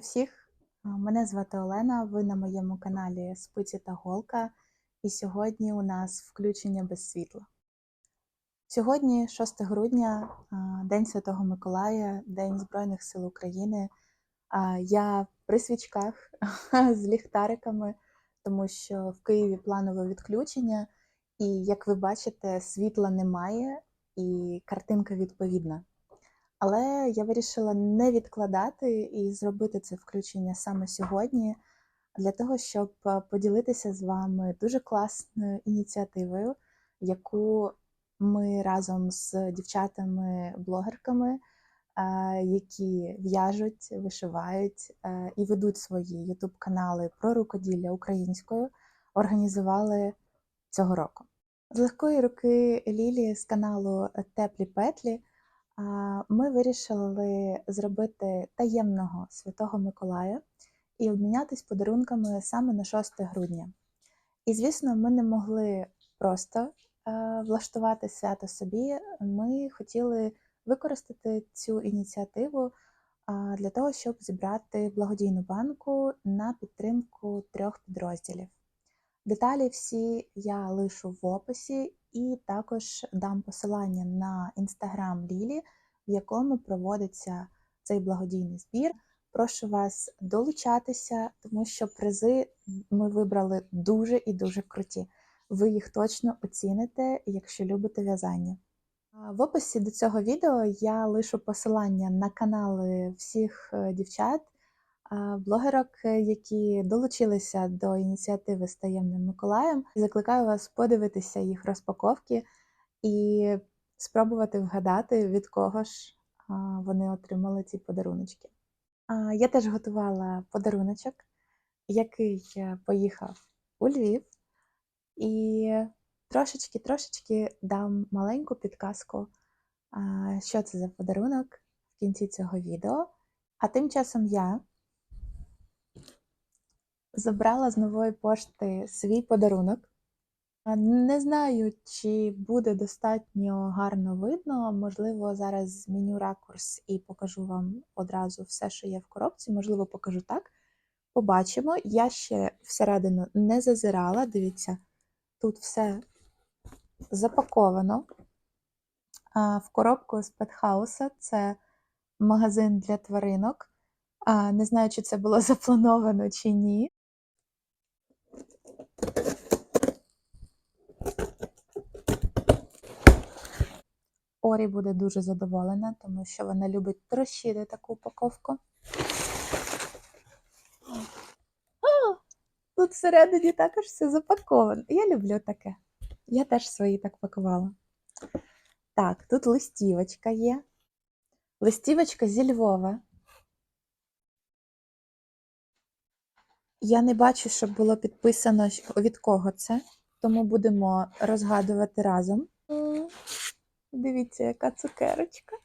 Всіх! Мене звати Олена. Ви на моєму каналі Спиці та Голка. І сьогодні у нас включення без світла. Сьогодні, 6 грудня, День Святого Миколая, День Збройних сил України. Я при свічках з ліхтариками, тому що в Києві планове відключення, і як ви бачите, світла немає, і картинка відповідна. Але я вирішила не відкладати і зробити це включення саме сьогодні, для того, щоб е, поділитися з вами дуже класною ініціативою, яку ми разом з дівчатами-блогерками, е, які в'яжуть, вишивають е, і ведуть свої ютуб-канали про рукоділля українською, організували цього року. З легкої руки Лілі з каналу Теплі Петлі. Ми вирішили зробити таємного Святого Миколая і обмінятись подарунками саме на 6 грудня. І, звісно, ми не могли просто е, влаштувати свято собі. Ми хотіли використати цю ініціативу для того, щоб зібрати благодійну банку на підтримку трьох підрозділів. Деталі всі я лишу в описі, і також дам посилання на інстаграм Лілі, в якому проводиться цей благодійний збір. Прошу вас долучатися, тому що призи ми вибрали дуже і дуже круті. Ви їх точно оціните, якщо любите в'язання. В описі до цього відео я лишу посилання на канали всіх е, дівчат, блогерок, е, які долучилися до ініціативи з таємним Миколаєм. Закликаю вас подивитися їх розпаковки і спробувати вгадати, від кого ж вони отримали ці подаруночки. Я теж готувала подаруночок, який поїхав у Львів, і трошечки-трошечки дам маленьку підказку, що це за подарунок в кінці цього відео. А тим часом я забрала з нової пошти свій подарунок. Не знаю, чи буде достатньо гарно видно. Можливо, зараз зміню ракурс і покажу вам одразу все, що є в коробці. Можливо, покажу так. Побачимо. Я ще всередину не зазирала. Дивіться, тут все запаковано. В коробку з Петхауса це магазин для тваринок. Не знаю, чи це було заплановано чи ні. Орі буде дуже задоволена, тому що вона любить трощити таку упаковку. А, Тут всередині також все запаковано. Я люблю таке. Я теж свої так пакувала. Так, тут листівочка є. Листівочка зі Львова. Я не бачу, щоб було підписано, від кого це, тому будемо розгадувати разом. Дивіться, яка цукерочка.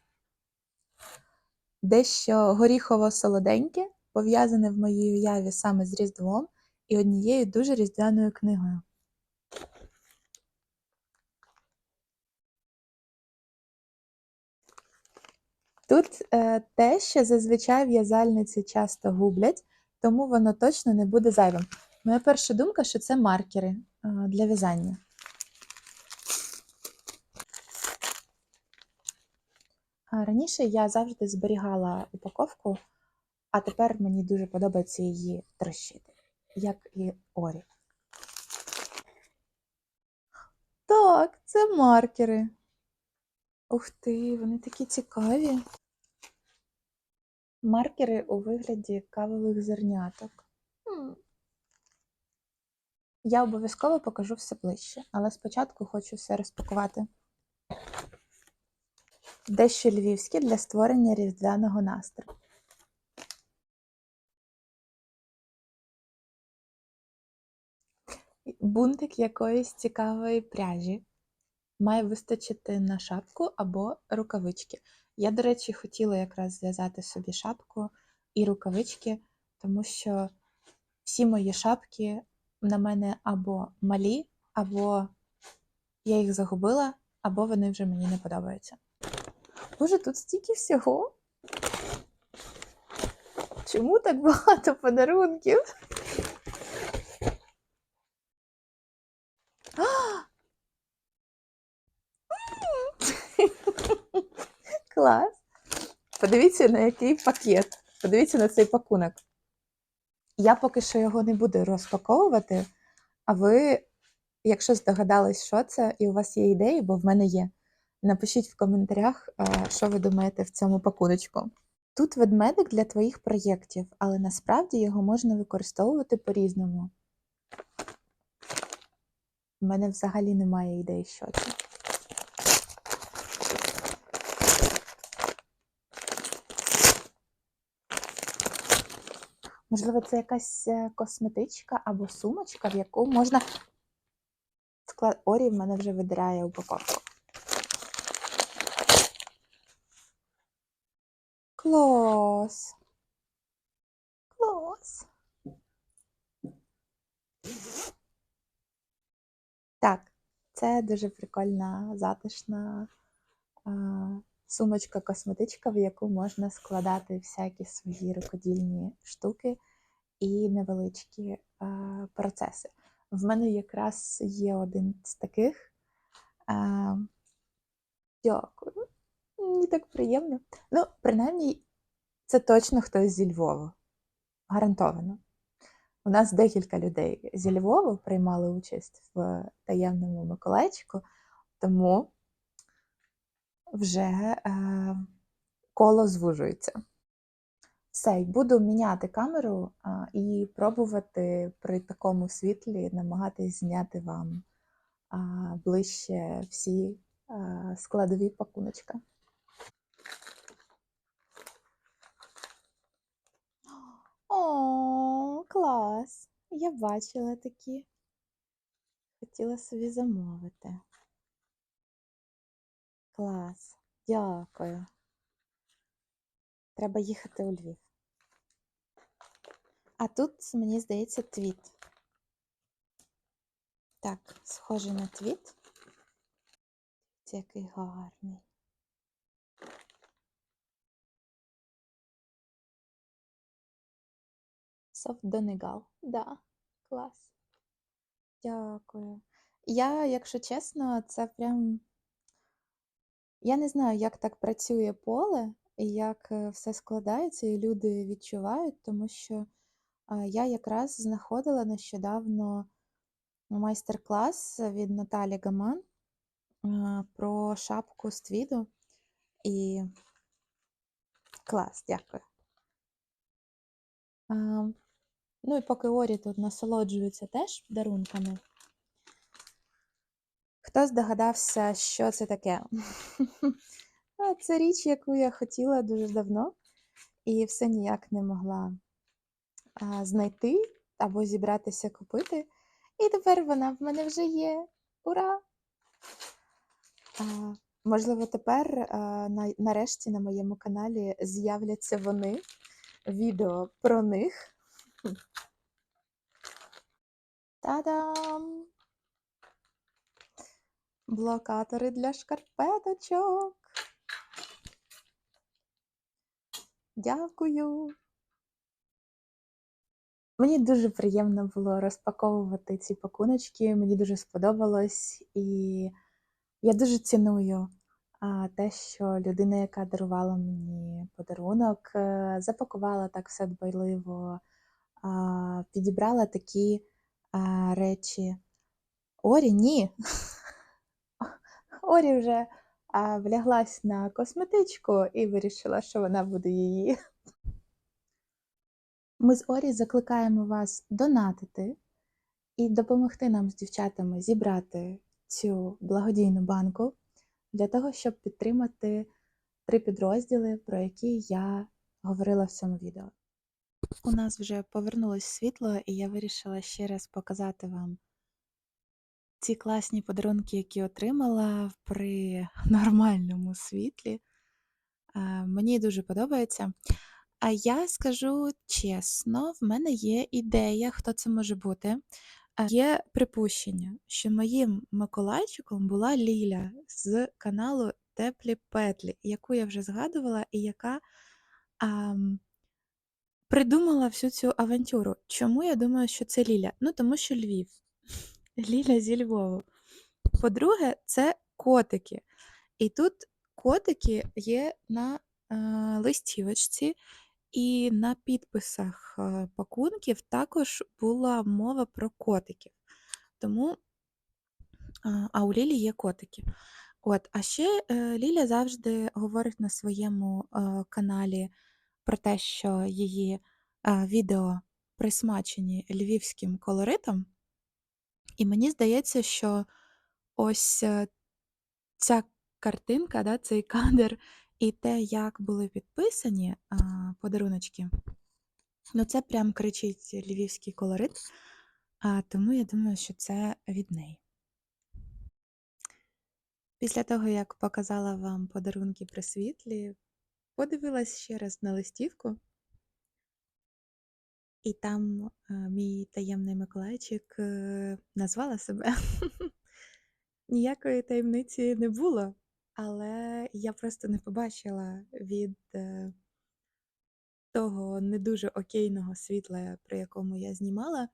Дещо горіхово-солоденьке, пов'язане в моїй уяві саме з Різдвом і однією дуже різдвяною книгою. Тут е, те, що зазвичай в'язальниці часто гублять, тому воно точно не буде зайвим. Моя перша думка, що це маркери для в'язання. Раніше я завжди зберігала упаковку, а тепер мені дуже подобається її трощити, як і Орі. Так, це маркери. Ух ти, вони такі цікаві. Маркери у вигляді кавових зерняток. Я обов'язково покажу все ближче, але спочатку хочу все розпакувати. Дещо львівське для створення різдвяного настрою. Бунтик якоїсь цікавої пряжі. Має вистачити на шапку або рукавички. Я, до речі, хотіла якраз зв'язати собі шапку і рукавички, тому що всі мої шапки на мене або малі, або я їх загубила, або вони вже мені не подобаються. Боже, тут стільки всього. Чому так багато подарунків? Клас! Подивіться, на який пакет. Подивіться на цей пакунок. Я поки що його не буду розпаковувати, а ви, якщо здогадались, що це, і у вас є ідеї, бо в мене є, напишіть в коментарях, що ви думаєте в цьому пакуночку. Тут ведмедик для твоїх проєктів, але насправді його можна використовувати по-різному. У мене взагалі немає ідей, що це. Можливо, це якась е, косметичка або сумочка, в яку можна склад. Орі в мене вже видирає упаковку. Клас. Клас. Так, це дуже прикольна, затишна а, сумочка косметичка, в яку можна складати всякі свої рукодільні штуки і невеличкі а, процеси. В мене якраз є один з таких. А, дякую. Мені так приємно. Ну, принаймні, це точно хтось зі Львова. Гарантовано. У нас декілька людей зі Львова приймали участь в таємному Миколайчику, тому вже е, коло звужується. Все, буду міняти камеру а, і пробувати при такому світлі намагатись зняти вам а, ближче всі складові пакуночка. О, клас! Я бачила такі. Хотіла собі замовити. Клас. Дякую. Треба їхати у Львів. А тут, мені здається, твіт. Так, схоже на твіт. Це який гарний. Софт Донегал. Да, клас. Дякую. Я, якщо чесно, це прям. Я не знаю, як так працює поле і як е, все складається, і люди відчувають, тому що я якраз знаходила нещодавно майстер-клас від Наталі Гаман про шапку з твіду. І клас, дякую. Ну і поки Орі тут насолоджується теж дарунками. Хто здогадався, що це таке? Це річ, яку я хотіла дуже давно, і все ніяк не могла знайти або зібратися купити. І тепер вона в мене вже є. Ура! Можливо, тепер нарешті на моєму каналі з'являться вони, відео про них. Та-дам! Блокатори для шкарпеточок. Дякую. Мені дуже приємно було розпаковувати ці пакуночки, мені дуже сподобалось, і я дуже ціную те, що людина, яка дарувала мені подарунок, е, запакувала так все дбайливо, підібрала такі речі. Орі, ні. Орі вже а, вляглась на косметичку і вирішила, що вона буде її. Ми з Орі закликаємо вас донатити і допомогти нам з дівчатами зібрати цю благодійну банку для того, щоб підтримати три підрозділи, про які я говорила в цьому відео. У нас вже повернулось світло, і я вирішила ще раз показати вам ці класні подарунки, які отримала при нормальному світлі. Е, Мені дуже подобається. А я скажу чесно, в мене є ідея, хто це може бути. Е, Є припущення, що моїм Миколайчиком була Ліля з каналу Теплі Петлі, яку я вже згадувала, і яка ам, придумала всю цю авантюру? Чому я думаю, що це Ліля? Ну, тому що Львів. Ліля зі Львову. По-друге, це котики. І тут котики є на е, листівочці, і на підписах е, пакунків також була мова про котиків. Тому, а, а у Лілі є котики. От, а ще е, Ліля завжди говорить на своєму е, каналі про те, що її е, відео присмачені львівським колоритом. І мені здається, що ось е, ця картинка, да, цей кадр і те, як були підписані а, подаруночки, ну це прям кричить львівський колорит. А, тому я думаю, що це від неї. Після того, як показала вам подарунки при світлі, подивилась ще раз на листівку, і там е, мій таємний Миколайчик е, назвала себе. Ніякої таємниці не було, але я просто не побачила від е, того не дуже окейного світла, при якому я знімала.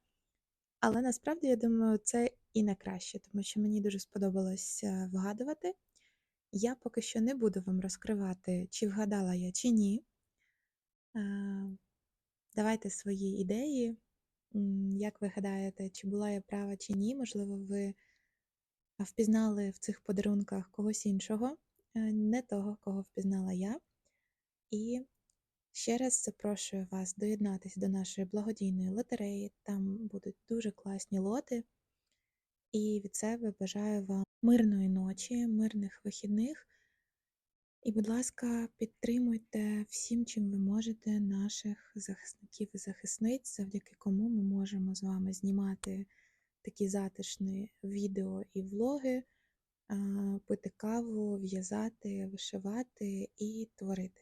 Але насправді я думаю, це і не краще, тому що мені дуже сподобалось е, вгадувати. Я поки що не буду вам розкривати, чи вгадала я, чи ні. Давайте свої ідеї. Як ви гадаєте, чи була я права, чи ні? Можливо, ви впізнали в цих подарунках когось іншого, е, не того, кого впізнала я. І ще раз запрошую вас доєднатися до нашої благодійної лотереї. Там будуть дуже класні лоти. І від себе бажаю вам мирної ночі, мирних вихідних. І, будь ласка, підтримуйте всім, чим ви можете, наших захисників і захисниць, завдяки кому ми можемо з вами знімати такі затишні відео і влоги, пити каву, в'язати, вишивати і творити.